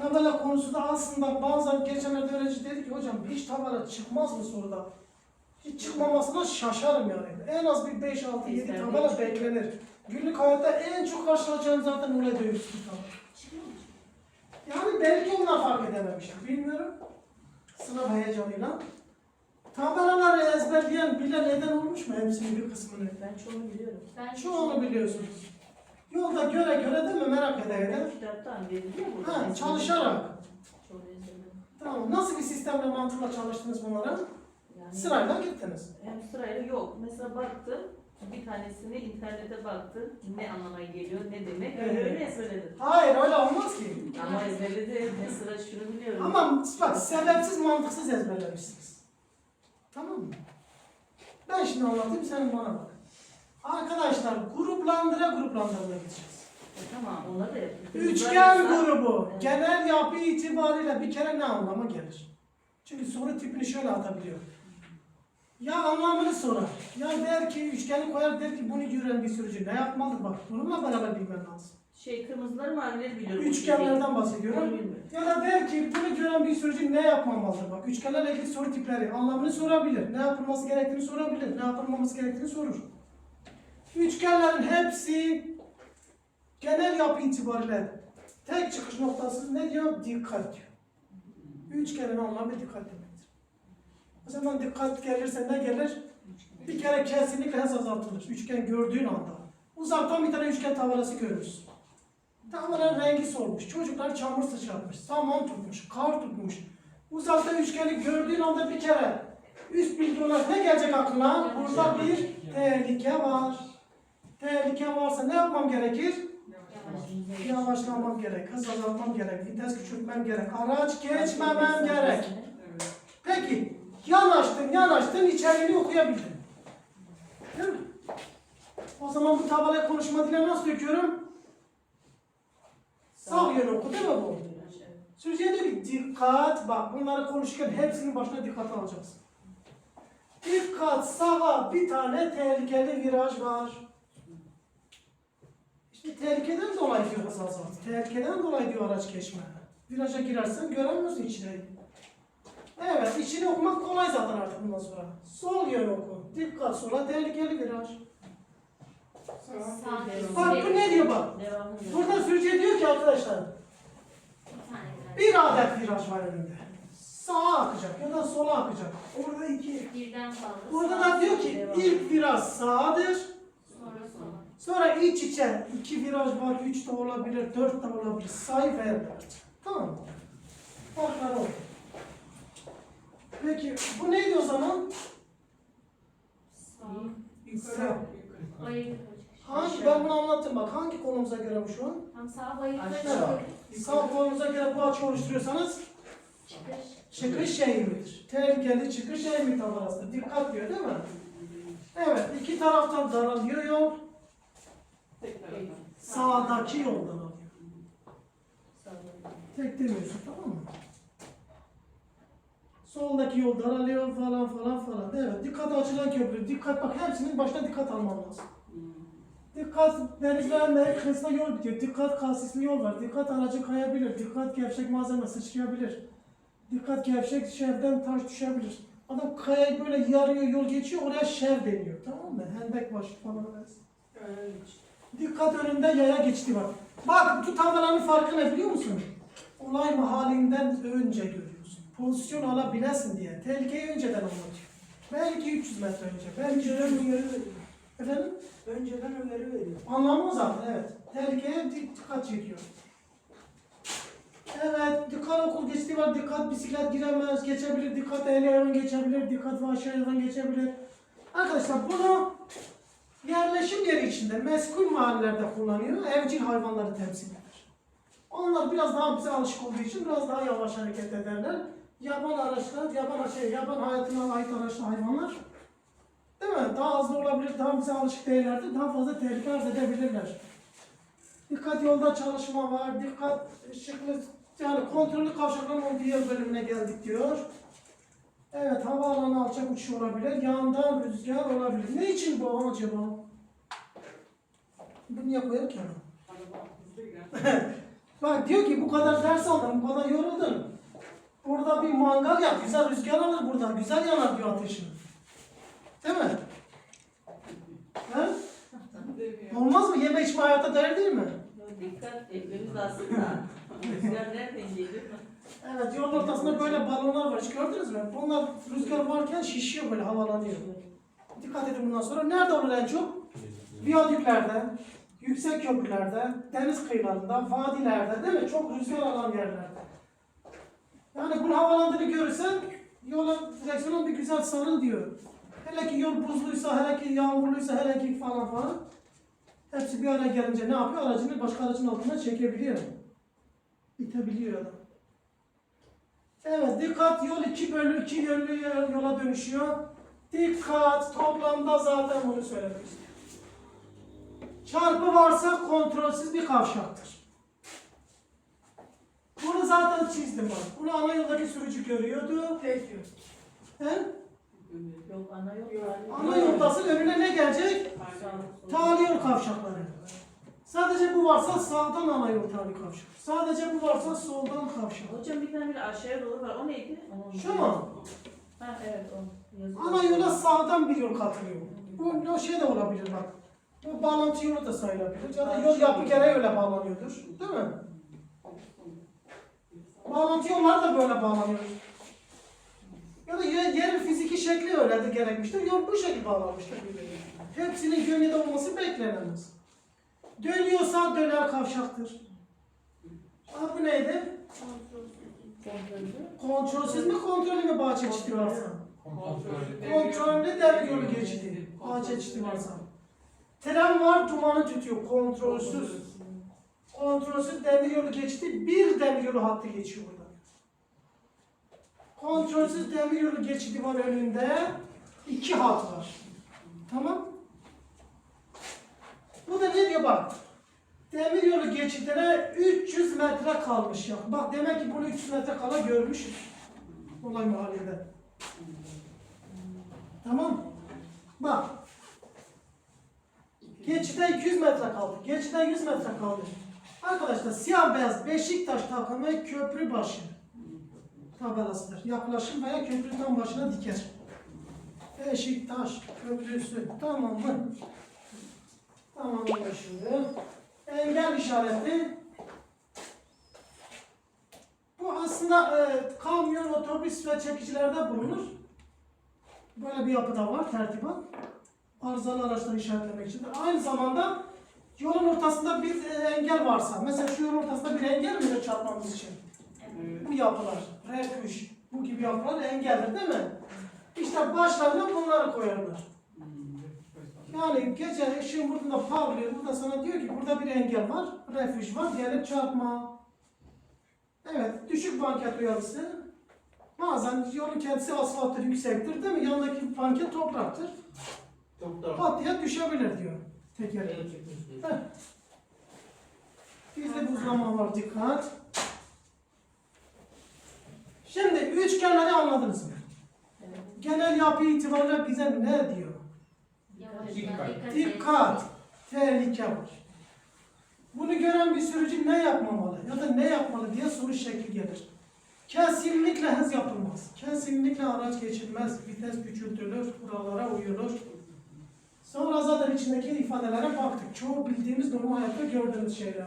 Tabela konusu da aslında bazen geçenlerde öğrenci dedi ki hocam hiç tabela çıkmaz mı soruda? Hiç çıkmamasına şaşarım yani. En az bir 5, 6, 7 Ezber tabela beklenir. Günlük hayatta en çok karşılaşacağın zaten öyle dövüş. Yani belki onlar fark edememiştir. Bilmiyorum. Sınav heyecanıyla. Tabelaları ezberleyen, bilen neden olmuş mu hepsinin bir kısmını? Ben çoğunu biliyorum. Ben Çoğunu biliyorsunuz. Yolda göre göre değil mi merak ede ede? Kitaptan veriliyor mu? Ha, çalışarak. Tamam. Nasıl bir sistemle mantıkla çalıştınız bunlara? Yani Sırayla gittiniz. Hem sırayla yok. Mesela baktım. Bir tanesini internete baktım. Ne anlama geliyor, ne demek. Evet. öyle ezberledim. Hayır öyle olmaz ki. Ama ezberledim. Mesela şunu biliyorum. Ama bak sebepsiz mantıksız ezberlemişsiniz. Tamam mı? Ben şimdi anlatayım sen bana bak. Arkadaşlar gruplandıra gruplandıra gideceğiz. E, tamam onları da yaptık. Üçgen grubu Evet. genel yapı itibariyle bir kere ne anlama gelir? Çünkü soru tipini şöyle atabiliyor. Ya anlamını sorar. Ya der ki üçgeni koyar der ki bunu gören bir sürücü ne yapmalıdır bak. Bununla beraber bilmen lazım. Şey kırmızıları mavileri biliyorum. Üçgenlerden bahsediyorum. bilmiyorum. Ya da der ki bunu gören bir sürücü ne yapmamalıdır? Bak üçgenlerle ilgili soru tipleri anlamını sorabilir. Ne yapılması gerektiğini sorabilir. Ne yapılmaması gerektiğini sorur. Üçgenlerin hepsi genel yapı itibariyle tek çıkış noktası ne diyor? Dikkat diyor. Üçgenin anlamı dikkat demektir. O zaman dikkat gelirse ne gelir? Bir kere kesinlikle hız azaltılır. Üçgen gördüğün anda. Uzaktan bir tane üçgen tabelası görürsün. Tabelanın rengi solmuş. Çocuklar çamur sıçratmış. Saman tutmuş. Kar tutmuş. Uzaktan üçgeni gördüğün anda bir kere üst bilgi olarak ne gelecek aklına? Burada bir tehlike var. Tehlike varsa ne yapmam gerekir? Yavaşlamam gerek, hız azaltmam gerek, vites küçültmem gerek, araç geçmemem gerek. Peki, yanaştın, yanaştın, içeriğini okuyabildin. Değil mi? O zaman bu tabelayı konuşma diline nasıl döküyorum? Sağ yön oku değil mi bu? Sürücüye ki dikkat, bak bunları konuşurken hepsinin başına dikkat alacaksın. Dikkat, sağa bir tane tehlikeli viraj var. İşte tehlikeden dolayı diyor hız azalt. Tehlikeden dolayı diyor araç geçme. Viraja girersen göremiyorsun içine. Evet, içini okumak kolay zaten artık bundan sonra. Sol yön oku. Dikkat sola tehlikeli viraj. Sağ Bak bu ne diyor bak. Burada sürücü diyor ki arkadaşlar, Bir adet viraj var önünde. Sağa akacak ya da sola akacak. Orada iki. Birden fazla. Burada da diyor ki ilk viraj sağdır. Sonra iç içe iki viraj var, üç de olabilir, dört de olabilir. Say ver. Tamam mı? Farklar o. Peki bu neydi o zaman? Sağ. Sağ. Bayır Hangi, ben bunu anlattım bak. Hangi konumuza göre bu şu an? Tam sağ bayır Aşağı. Sağ konumuza göre bu açı oluşturuyorsanız Çıkış. çıkış eğimidir. Tehlikeli çıkış eğimi tabanasıdır. Dikkat diyor değil mi? Evet, iki taraftan daralıyor yol. Sağdaki yoldan alıyor. Tek demiyorsun tamam mı? Soldaki yol daralıyor falan falan falan. Evet, dikkat açılan köprü. Dikkat bak hepsinin başına dikkat alman lazım. Dikkat denizlerinde hızla yol bitiyor. Dikkat kasisli yol var. Dikkat aracı kayabilir. Dikkat gevşek malzeme sıçrayabilir. Dikkat gevşek şevden taş düşebilir. Adam kayayı böyle yarıyor yol geçiyor oraya şev deniyor. Tamam mı? Hendek başı falan öyle. Dikkat önünde yaya geçti var. Bak bu tablanın farkı ne biliyor musun? Olay mahallinden önce görüyorsun. Pozisyon alabilesin diye. Tehlikeyi önceden anlatıyor. Belki 300 metre önce. Belki 400 uyarı veriyor. Efendim? Önceden öneri veriyor. Anlamı o zaten evet. Tehlikeye dik- dikkat çekiyor. Evet, dikkat okul geçtiği var, dikkat bisiklet giremez, geçebilir, dikkat ehli hayvan geçebilir, dikkat hayvan geçebilir. Arkadaşlar bunu yerleşim yeri içinde, meskul mahallelerde kullanıyor, evcil hayvanları temsil eder. Onlar biraz daha bize alışık olduğu için biraz daha yavaş hareket ederler. Yaban araçlar, yaban şey, yaban hayatına ait araçlı hayvanlar Değil mi? Daha hızlı olabilir, daha bize alışık değillerdir, daha fazla tehlike arz edebilirler. Dikkat yolda çalışma var, dikkat ışıklı, yani kontrollü kavşakların olduğu yer bölümüne geldik diyor. Evet, havaalanı alçak uçuş olabilir, yandan rüzgar olabilir. Ne için bu acaba? Bu niye koyar ki? Bak diyor ki bu kadar ders aldın, bu kadar yoruldun. Burada bir mangal yap, güzel rüzgar alır burada, güzel yanar diyor ateşin. Değil mi? He? Olmaz mı? Yeme içme hayata değer değil mi? Dikkat etmemiz lazım. Rüzgar nereden geliyor? Evet, yolun ortasında böyle balonlar var. Hiç gördünüz mü? Bunlar rüzgar varken şişiyor böyle, havalanıyor. Dikkat edin bundan sonra. Nerede olur en çok? Viyadüklerde, yüksek köprülerde, deniz kıyılarında, vadilerde değil mi? Çok rüzgar alan yerlerde. Yani bunun havalandığını görürsen yola direksiyona bir güzel sarıl diyor. Hele ki yol buzluysa, hele ki yağmurluysa, hele ki falan falan. Hepsi bir araya gelince ne yapıyor? Aracını başka aracın altına çekebiliyor. İtebiliyor adam. Evet dikkat yol iki bölü iki yönlü yola dönüşüyor. Dikkat toplamda zaten bunu istiyor. Çarpı varsa kontrolsüz bir kavşaktır. Bunu zaten çizdim bak. Bunu ana yoldaki sürücü görüyordu. Peki. He? Yok ana yok. Ana yoldasın önüne ne gelecek? Tali yol kavşakları. Sadece bu varsa sağdan ana yol tali kavşak. Sadece bu varsa soldan kavşak. Hocam bir tane bir aşağıya doğru var. O neydi? Şu mu? Ha evet o. Ana yola sağdan bir yol katılıyor. Bu o şey de olabilir bak. Bu bağlantı yolu da sayılabilir. Ya da yol yapı gereği öyle bağlanıyordur. Değil mi? Bağlantı yolları da böyle bağlanıyor. Ya da yer- yerin fiziki şekli öyle de gerekmiştir. Yol bu şekilde bağlanmıştır birbirine. Hepsinin yönünde olması beklenemez. Dönüyorsa döner kavşaktır. Aa, bu neydi? Kontrolsüz mü kontrollü mü bağ çeşidi varsa? Kontrollü. Demir yolu geçidi. Bağ çeşidi varsa. Tren var dumanı tutuyor. Kontrolsüz. Kontrolsüz demir yolu geçidi. Bir demir yolu hattı geçiyor burada. Kontrolsüz demir yolu geçidi var önünde. iki hat var. Tamam. Bu da ne diyor bak. Demir yolu geçidine 300 metre kalmış ya. Bak demek ki bunu 300 metre kala görmüşüz. Olay mahallinde. Tamam. Bak. Geçide 200 metre kaldı. Geçide 100 metre kaldı. Arkadaşlar siyah beyaz Beşiktaş takımı köprü başı tabelasıdır. Yaklaşım veya köprü tam başına diker. Beşiktaş köprüsü tamam mı? Tamam anlaşıldı. Engel işareti. Bu aslında e, kamyon, otobüs ve çekicilerde bulunur. Böyle bir yapıda var tertibat. Arızalı araçları işaretlemek için. Aynı zamanda yolun ortasında bir e, engel varsa, mesela şu yolun ortasında bir engel mi çarpmamız için? Bu yapılar, R3, bu gibi yapılar engeldir değil mi? İşte başlarına bunları koyarlar. Yani gece ışığın burada parlıyor, burada sana diyor ki burada bir engel var, refüj var, gelip çarpma. Evet, düşük banket uyarısı. Bazen yolun kendisi asfalttır, yüksektir değil mi? Yanındaki banket topraktır. Pat diye düşebilir diyor tekeri. Heh. Bizde buzlama var dikkat. Şimdi üçgenleri anladınız mı? Genel yapı itibariyle bize ne diyor? Dikkat. Dikkat, tehlike var. Bunu gören bir sürücü ne yapmamalı ya da ne yapmalı diye soru şekli gelir. Kesinlikle hız yapılmaz. Kesinlikle araç geçilmez. Vites küçültülür, kurallara uyulur. Sonra zaten içindeki ifadelere baktık. Çoğu bildiğimiz normal hayatta gördüğümüz şeyler.